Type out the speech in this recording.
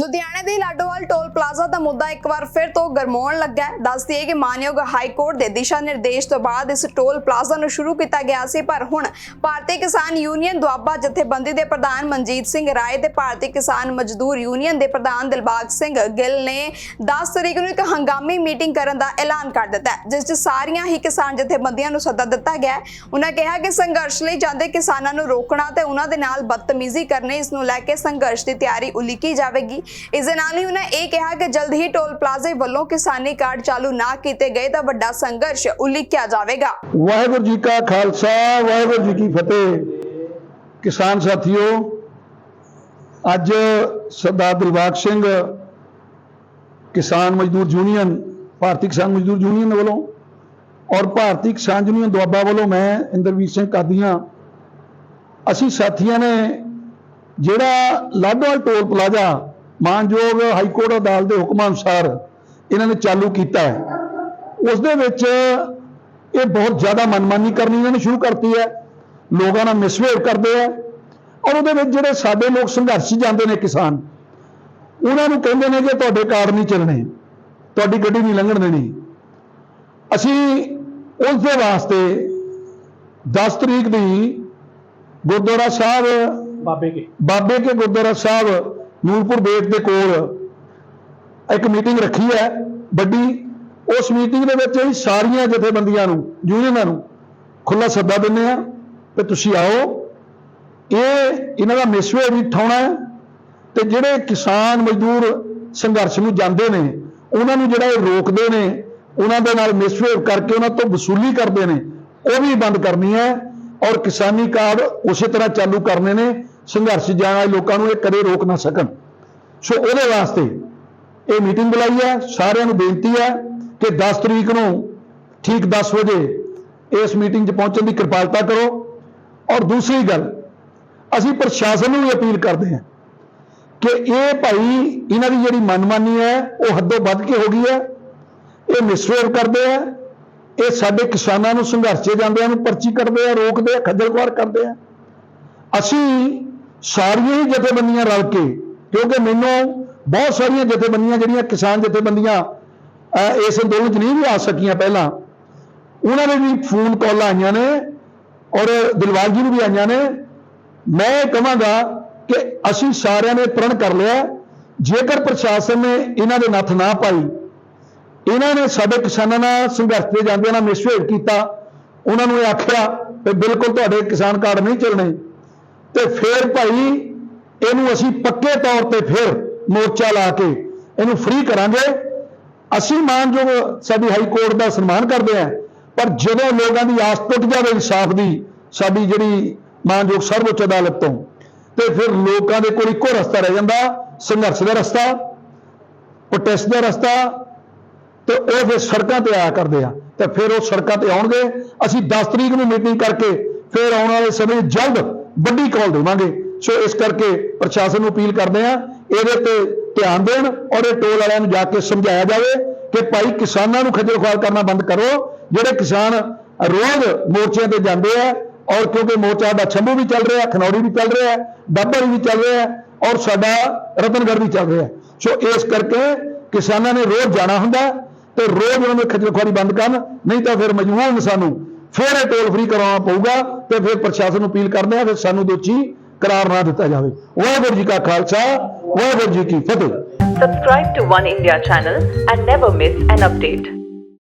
ਲੁਧਿਆਣੇ ਦੇ Ladowal toll plaza ਦਾ ਮੁੱਦਾ ਇੱਕ ਵਾਰ ਫਿਰ ਤੋਂ ਗਰਮਾਉਣ ਲੱਗਾ ਹੈ। ਦੱਸ ਦਈਏ ਕਿ ਮਾਨਯੋਗ ਹਾਈ ਕੋਰਟ ਦੇ ਦਿਸ਼ਾ ਨਿਰਦੇਸ਼ ਤੋਂ ਬਾਅਦ ਇਸ ਟੋਲ ਪਲਾਜ਼ਾ ਨੂੰ ਸ਼ੁਰੂ ਕੀਤਾ ਗਿਆ ਸੀ, ਪਰ ਹੁਣ ਭਾਰਤੀ ਕਿਸਾਨ ਯੂਨੀਅਨ ਦੁਆਬਾ ਜਥੇਬੰਦੀ ਦੇ ਪ੍ਰਧਾਨ ਮਨਜੀਤ ਸਿੰਘ ਰਾਏ ਤੇ ਭਾਰਤੀ ਕਿਸਾਨ ਮਜ਼ਦੂਰ ਯੂਨੀਅਨ ਦੇ ਪ੍ਰਧਾਨ ਦਿਲਬਾਗ ਸਿੰਘ ਗਿੱਲ ਨੇ 10 ਤਰੀਕ ਨੂੰ ਇੱਕ ਹੰਗਾਮੀ ਮੀਟਿੰਗ ਕਰਨ ਦਾ ਐਲਾਨ ਕਰ ਦਿੱਤਾ ਜਿਸ 'ਚ ਸਾਰੀਆਂ ਹੀ ਕਿਸਾਨ ਜਥੇਬੰਦੀਆਂ ਨੂੰ ਸੱਦਾ ਦਿੱਤਾ ਗਿਆ ਉਹਨਾਂ ਕਿਹਾ ਕਿ ਸੰਘਰਸ਼ ਲਈ ਜਾਂਦੇ ਕਿਸਾਨਾਂ ਨੂੰ ਰੋਕਣਾ ਤੇ ਉਹਨਾਂ ਦੇ ਨਾਲ ਬਦਤਮੀਜ਼ੀ ਕਰਨੀ ਇਸ ਨੂੰ ਲੈ ਕੇ ਸੰਘਰਸ਼ ਦੀ ਤਿਆਰੀ ਉਲੀਕੀ ਜਾਵੇਗੀ। ਇਸ ਦੇ ਨਾਲ ਹੀ ਉਹਨਾਂ ਇਹ ਕਿਹਾ ਕਿ ਜਲਦ ਹੀ ਟੋਲ ਪਲਾਜ਼ੇ ਵੱਲੋਂ ਕਿਸਾਨੀ ਕਾਰਡ ਚਾਲੂ ਨਾ ਕੀਤੇ ਗਏ ਤਾਂ ਵੱਡਾ ਸੰਘਰਸ਼ ਉਲੀਕਿਆ ਜਾਵੇਗਾ। ਵਾਹਿਗੁਰੂ ਜੀ ਕਾ ਖਾਲਸਾ, ਵਾਹਿਗੁਰੂ ਜੀ ਕੀ ਫਤਿਹ। ਕਿਸਾਨ ਸਾਥੀਓ, ਅੱਜ ਸਰਦਾਰ ਦਿਲਬਾਗ ਸਿੰਘ, ਕਿਸਾਨ ਮਜ਼ਦੂਰ ਯੂਨੀਅਨ, ਭਾਰਤੀ ਕਿਸਾਨ ਮਜ਼ਦੂਰ ਯੂਨੀਅਨ ਵੱਲੋਂ ਔਰ ਭਾਰਤੀ ਕਿਸਾਨ ਯੂਨੀਅਨ ਦੁਆਬਾ ਵੱਲੋਂ ਮੈਂ ਇੰਦਰਵੀਰ ਸਿੰਘ ਕਾਦੀਆਂ, ਅਸੀਂ ਸਾਥੀਆਂ ਨੇ ਜਿਹੜਾ ਲਾਡੋਵਾਲ ਟੋਲ ਪਲਾਜ਼ਾ ਮਾਨਯੋਗ ਹਾਈ ਕੋਰਟ ਅਦਾਲਤ ਦੇ ਹੁਕਮ ਅਨੁਸਾਰ ਇਹਨਾਂ ਨੇ ਚਾਲੂ ਕੀਤਾ ਹੈ। ਉਸ ਦੇ ਵਿੱਚ ਇਹ ਬਹੁਤ ਜ਼ਿਆਦਾ ਮਨਮਾਨੀ ਕਰਨੀ ਇਹਨਾਂ ਨੇ ਸ਼ੁਰੂ ਕਰਤੀ ਹੈ। ਲੋਕਾਂ ਨਾਲ ਮਿਸਬਿਹੇਵ ਕਰਦੇ ਆ ਔਰ ਉਹਦੇ ਵਿੱਚ ਜਿਹੜੇ ਸਾਡੇ ਲੋਕ ਸੰਘਰਸ਼ ਜਾਂਦੇ ਨੇ ਕਿਸਾਨ ਉਹਨਾਂ ਨੂੰ ਕਹਿੰਦੇ ਨੇ ਕਿ ਤੁਹਾਡੇ ਕਾਰਡ ਨਹੀਂ ਚੱਲਣੇ ਤੁਹਾਡੀ ਗੱਡੀ ਨਹੀਂ ਲੰਘਣ ਦੇਣੀ। ਅਸੀਂ ਉਸ ਦੇ ਵਾਸਤੇ 10 ਤਰੀਕ ਦੀ ਗੁਰਦੁਆਰਾ ਸਾਹਿਬ ਬਾਬੇ ਕੇ। ਬਾਬੇ ਕੇ ਗੁਰਦੁਆਰਾ ਸਾਹਿਬ ਨੂਰਪੁਰ ਬੇਟ ਦੇ ਕੋਲ ਇੱਕ ਮੀਟਿੰਗ ਰੱਖੀ ਹੈ, ਵੱਡੀ। ਉਸ ਮੀਟਿੰਗ ਦੇ ਵਿੱਚ ਅਸੀਂ ਸਾਰੀਆਂ ਜਥੇਬੰਦੀਆਂ ਨੂੰ ਯੂਨੀਅਨਾਂ ਨੂੰ ਖੁੱਲਾ ਸੱਦਾ ਦਿੰਦੇ ਆ ਕਿ ਤੁਸੀਂ ਆਓ। ਇਹ ਇਹਨਾਂ ਦਾ ਮਿਸਵੇ ਵੀ ਠਾਉਣਾ ਹੈ ਤੇ ਜਿਹੜੇ ਕਿਸਾਨ ਮਜ਼ਦੂਰ ਸੰਘਰਸ਼ ਨੂੰ ਜਾਂਦੇ ਨੇ, ਉਹਨਾਂ ਨੂੰ ਜਿਹੜਾ ਇਹ ਰੋਕਦੇ ਨੇ, ਉਹਨਾਂ ਦੇ ਨਾਲ ਮਿਸਵੇਵ ਕਰਕੇ ਉਹਨਾਂ ਤੋਂ ਵਸੂਲੀ ਕਰਦੇ ਨੇ, ਉਹ ਵੀ ਬੰਦ ਕਰਨੀ ਹੈ ਔਰ ਕਿਸਾਨੀ ਕਾਰਡ ਉਸੇ ਤਰ੍ਹਾਂ ਚਾਲੂ ਕਰਨੇ ਨੇ। ਸੰਘਰਸ਼ ਜਾਣ ਵਾਲੇ ਲੋਕਾਂ ਨੂੰ ਇਹ ਕਦੇ ਰੋਕ ਨਾ ਸਕਣ। ਸੋ ਉਹਦੇ ਵਾਸਤੇ ਇਹ ਮੀਟਿੰਗ ਬੁਲਾਈ ਹੈ, ਸਾਰਿਆਂ ਨੂੰ ਬੇਨਤੀ ਹੈ ਕਿ 10 ਤਰੀਕ ਨੂੰ ਠੀਕ 10 ਵਜੇ ਇਸ ਮੀਟਿੰਗ 'ਚ ਪਹੁੰਚਣ ਦੀ ਕਿਰਪਾਲਤਾ ਕਰੋ। ਔਰ ਦੂਸਰੀ ਗੱਲ, ਅਸੀਂ ਪ੍ਰਸ਼ਾਸਨ ਨੂੰ ਵੀ ਅਪੀਲ ਕਰਦੇ ਹਾਂ ਕਿ ਇਹ ਭਾਈ ਇਹਨਾਂ ਦੀ ਜਿਹੜੀ ਮਨਮਾਨੀ ਹੈ, ਉਹ ਹੱਦੋਂ ਵੱਧ ਕੇ ਹੋ ਗਈ ਹੈ। ਇਹ ਮਿਸਵੇਵ ਕਰਦੇ ਆ ਇਹ ਸਾਡੇ ਕਿਸਾਨਾਂ ਨੂੰ, ਸੰਘਰਸ਼ 'ਚ ਜਾਂਦਿਆਂ ਨੂੰ ਪਰਚੀ ਕੱਢਦੇ ਆ ਰੋਕਦੇ ਆ ਖੱਜਲ ਖੁਆਰ ਕਰਦੇ ਆ ਅਸੀਂ ਸਾਰੀਆਂ ਹੀ ਜਥੇਬੰਦੀਆਂ ਰਲ ਕੇ, ਕਿਉਂਕਿ ਮੈਨੂੰ ਬਹੁਤ ਸਾਰੀਆਂ ਜਥੇਬੰਦੀਆਂ ਜਿਹੜੀਆਂ ਕਿਸਾਨ ਜਥੇਬੰਦੀਆਂ ਇਸ ਅੰਦੋਲਨ 'ਚ ਨਹੀਂ ਵੀ ਆ ਸਕੀਆਂ ਪਹਿਲਾਂ, ਉਹਨਾਂ ਦੇ ਵੀ ਫੋਨ ਕਾਲਾਂ ਆਈਆਂ ਨੇ ਔਰ ਦਿਲਵਾਲ ਜੀ ਨੂੰ ਵੀ ਆਈਆਂ ਨੇ। ਮੈਂ ਇਹ ਕਹਾਂਗਾ ਕਿ ਅਸੀਂ ਸਾਰਿਆਂ ਨੇ ਪ੍ਰਣ ਕਰ ਲਿਆ, ਜੇਕਰ ਪ੍ਰਸ਼ਾਸਨ ਨੇ ਇਹਨਾਂ ਦੇ ਨੱਥ ਨਾ ਪਾਈ, ਇਹਨਾਂ ਨੇ ਸਾਡੇ ਕਿਸਾਨਾਂ ਨਾਲ ਸੰਘਰਸ਼ ਤੇ ਜਾਂਦਿਆਂ ਨਾਲ ਮਿਸਬਿਹੇਵ ਕੀਤਾ, ਉਹਨਾਂ ਨੂੰ ਇਹ ਆਖਿਆ ਕਿ ਬਿਲਕੁਲ ਤੁਹਾਡੇ ਕਿਸਾਨ ਕਾਰਡ ਨਹੀਂ ਚੱਲਣੇ। ਤੇ ਫਿਰ ਭਾਈ ਇਹਨੂੰ ਅਸੀਂ ਪੱਕੇ ਤੌਰ ਤੇ ਫਿਰ ਮੋਰਚਾ ਲਾ ਕੇ ਇਹਨੂੰ ਫ੍ਰੀ ਕਰਾਂਗੇ। ਅਸੀਂ ਮਾਨਯੋਗ ਸਾਡੀ ਹਾਈ ਕੋਰਟ ਦਾ ਸਨਮਾਨ ਕਰਦੇ ਹਾਂ, ਪਰ ਜਦੋਂ ਲੋਕਾਂ ਦੀ ਆਸ ਟੁੱਟ ਜਾਵੇ ਇਨਸਾਫ ਦੀ, ਸਾਡੀ ਜਿਹੜੀ ਮਾਨਯੋਗ ਸਰਵਉੱਚ ਅਦਾਲਤ ਤੋਂ, ਤੇ ਫਿਰ ਲੋਕਾਂ ਦੇ ਕੋਲ ਇੱਕੋ ਰਸਤਾ ਰਹਿ ਜਾਂਦਾ, ਸੰਘਰਸ਼ ਦਾ ਰਸਤਾ ਪ੍ਰੋਟੈਸਟ ਦਾ ਰਸਤਾ, ਤੇ ਉਹ ਫਿਰ ਸੜਕਾਂ ਤੇ ਆਇਆ ਕਰਦੇ ਆ, ਤੇ ਫਿਰ ਉਹ ਸੜਕਾਂ ਤੇ ਆਉਣਗੇ। ਅਸੀਂ 10 ਤਰੀਕ ਨੂੰ ਮੀਟਿੰਗ ਕਰਕੇ ਫਿਰ ਆਉਣ ਵਾਲੇ ਸਮੇਂ ਜਲਦ ਵੱਡੀ ਕਾਲ ਦੇਵਾਂਗੇ। ਸੋ ਇਸ ਕਰਕੇ ਪ੍ਰਸ਼ਾਸਨ ਨੂੰ ਅਪੀਲ ਕਰਦੇ ਆ ਇਹਦੇ ਤੇ ਧਿਆਨ ਦੇਣ ਔਰ ਇਹ ਟੋਲ ਵਾਲਿਆਂ ਨੂੰ ਜਾ ਕੇ ਸਮਝਾਇਆ ਜਾਵੇ ਕਿ ਭਾਈ ਕਿਸਾਨਾਂ ਨੂੰ ਖੱਜਲ ਖੁਆਰ ਕਰਨਾ ਬੰਦ ਕਰੋ, ਜਿਹੜੇ ਕਿਸਾਨ ਰੋਜ਼ ਮੋਰਚਿਆਂ ਤੇ ਜਾਂਦੇ ਆ ਔਰ ਕਿਉਂਕਿ ਮੋਰਚਾ ਦਾ ਛੰਭੂ ਵੀ ਚੱਲ ਰਿਹਾ, ਖਨੌਰੀ ਵੀ ਚੱਲ ਰਿਹਾ, ਡੱਬਰ ਵੀ ਚੱਲ ਰਿਹਾ ਔਰ ਸਾਡਾ ਰਤਨਗੜ੍ਹ ਵੀ ਚੱਲ ਰਿਹਾ। ਸੋ ਇਸ ਕਰਕੇ ਕਿਸਾਨਾਂ ਨੇ ਰੋਜ਼ ਜਾਣਾ ਹੁੰਦਾ ਤੇ ਰੋਜ਼ ਉਹਨਾਂ ਨੂੰ ਖੱਜਲ ਖੁਆਰੀ ਬੰਦ ਕਰਨ, ਨਹੀਂ ਤਾਂ ਫਿਰ ਮਜਬੂਰਨ ਸਾਨੂੰ। ਫਿਰ ਇਹ ਟੋਲ ਫ੍ਰੀ ਕਰਾਉਣਾ ਪਊਗਾ। ਤੇ ਫਿਰ ਪ੍ਰਸ਼ਾਸਨ ਨੂੰ ਅਪੀਲ ਕਰਦੇ ਆ ਫਿਰ ਸਾਨੂੰ ਦੋਸ਼ੀ ਕਰਾਰ ਨਾ ਦਿੱਤਾ ਜਾਵੇ ਵਾਹਿਗੁਰੂ ਜੀ ਕਾ ਖਾਲਸਾ, ਵਾਹਿਗੁਰੂ ਜੀ ਕੀ ਫਤਿਹ Subscribe to One India channel and never miss an update.